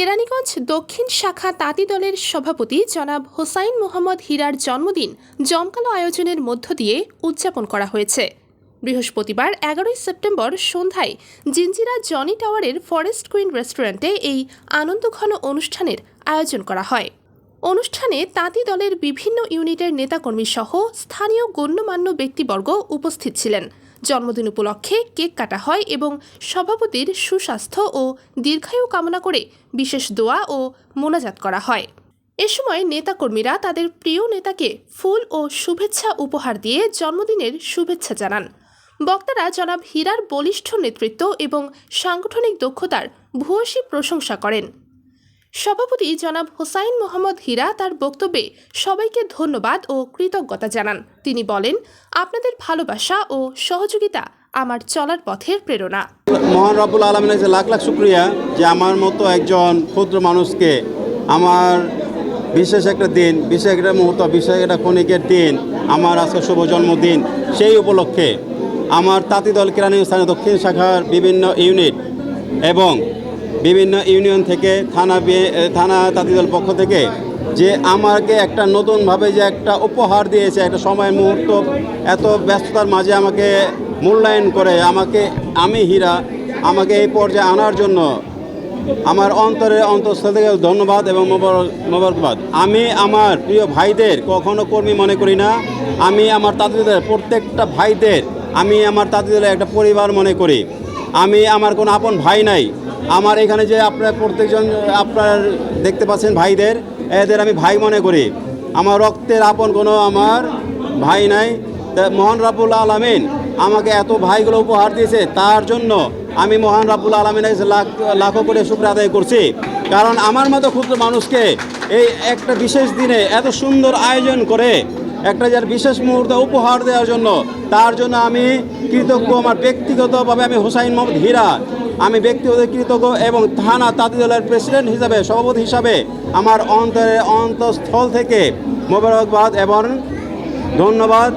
কেরানীগঞ্জ দক্ষিণ শাখা তাঁতি দলের সভাপতি জনাব হোসাইন মোহাম্মদ হীরার জন্মদিন জমকালো আয়োজনের মধ্য দিয়ে উদযাপন করা হয়েছে। বৃহস্পতিবার এগারোই সেপ্টেম্বর সন্ধ্যায় জিঞ্জিরা জনি টাওয়ারের ফরেস্ট কুইন রেস্টুরেন্টে এই আনন্দঘন অনুষ্ঠানের আয়োজন করা হয়। অনুষ্ঠানে তাঁতি দলের বিভিন্ন ইউনিটের নেতাকর্মী সহ স্থানীয় গণ্যমান্য ব্যক্তিবর্গ উপস্থিত ছিলেন। জন্মদিন উপলক্ষে কেক কাটা হয় এবং সভাপতির সুস্বাস্থ্য ও দীর্ঘায়ু কামনা করে বিশেষ দোয়া ও মোনাজাত করা হয়। এ সময় নেতাকর্মীরা তাদের প্রিয় নেতাকে ফুল ও শুভেচ্ছা উপহার দিয়ে জন্মদিনের শুভেচ্ছা জানান। বক্তারা জনাব হীরার বলিষ্ঠ নেতৃত্ব এবং সাংগঠনিক দক্ষতার ভূয়সী প্রশংসা করেন। সভাপতি জনাব হোসাইন মোহাম্মদ হীরা তার বক্তব্যে সবাইকে ধন্যবাদ ও কৃতজ্ঞতা জানান। তিনি বলেন, আপনাদের ভালোবাসা ও সহযোগিতা আমার চলার পথের প্রেরণা। মহান রব্বুল আলমিনের কাছে লাখ লাখ শুক্রিয়া যে আমার মতো একজন ক্ষুদ্র মানুষকে আমার বিশেষ একটা দিন, বিশেষ একটা মুহূর্ত, বিশেষ একটা ক্ষণিকের দিন, আমার আজকে শুভ জন্মদিন, সেই উপলক্ষে আমার তাঁতি দল কেরানী স্থানীয় দক্ষিণ শাখার বিভিন্ন ইউনিট এবং বিভিন্ন ইউনিয়ন থেকে থানা থানা তাঁতি দল পক্ষ থেকে যে আমাকে একটা নতুনভাবে যে একটা উপহার দিয়েছে, একটা সময় মুহূর্ত, এত ব্যস্ততার মাঝে আমাকে মূল্যায়ন করে, আমাকে আমি হীরা, আমাকে এই পর্যায়ে আনার জন্য আমার অন্তরের অন্তঃস্থল থেকে ধন্যবাদ এবং মোবারক- মোবারকবাদ। আমি আমার প্রিয় ভাইদের কখনো কর্মী মনে করি না, আমি আমার তাঁতিদের, প্রত্যেকটা ভাইদের আমি আমার তাঁতিদের একটা পরিবার মনে করি। আমি আমার কোনো আপন ভাই নাই আমার এখানে যে আপনার প্রত্যেকজন, আপনার দেখতে পাচ্ছেন ভাইদের, এদের আমি ভাই মনে করি। আমার রক্তের আপন কোনো আমার ভাই নাই। মহান রাবুল আলমিন আমাকে এত ভাইগুলো উপহার দিয়েছে, তার জন্য আমি মহান রাবুল আলমিনের লাখ, লাখো করে শুক্র আদায় করছি। কারণ আমার মতো ক্ষুদ্র মানুষকে এই একটা বিশেষ দিনে এত সুন্দর আয়োজন করে একটা যার বিশেষ মুহূর্তে উপহার দেওয়ার জন্য, তার জন্য আমি কৃতজ্ঞ আমার ব্যক্তিগতভাবে আমি হুসাইন মোহাম্মদ হীরা। আমি ব্যক্তিগত কৃতজ্ঞ এবং থানা তাঁতি দলের প্রেসিডেন্ট হিসাবে, সভাপতি হিসাবে আমার অন্তরে অন্তঃস্থল থেকে মোবারকবাদ এবং ধন্যবাদ।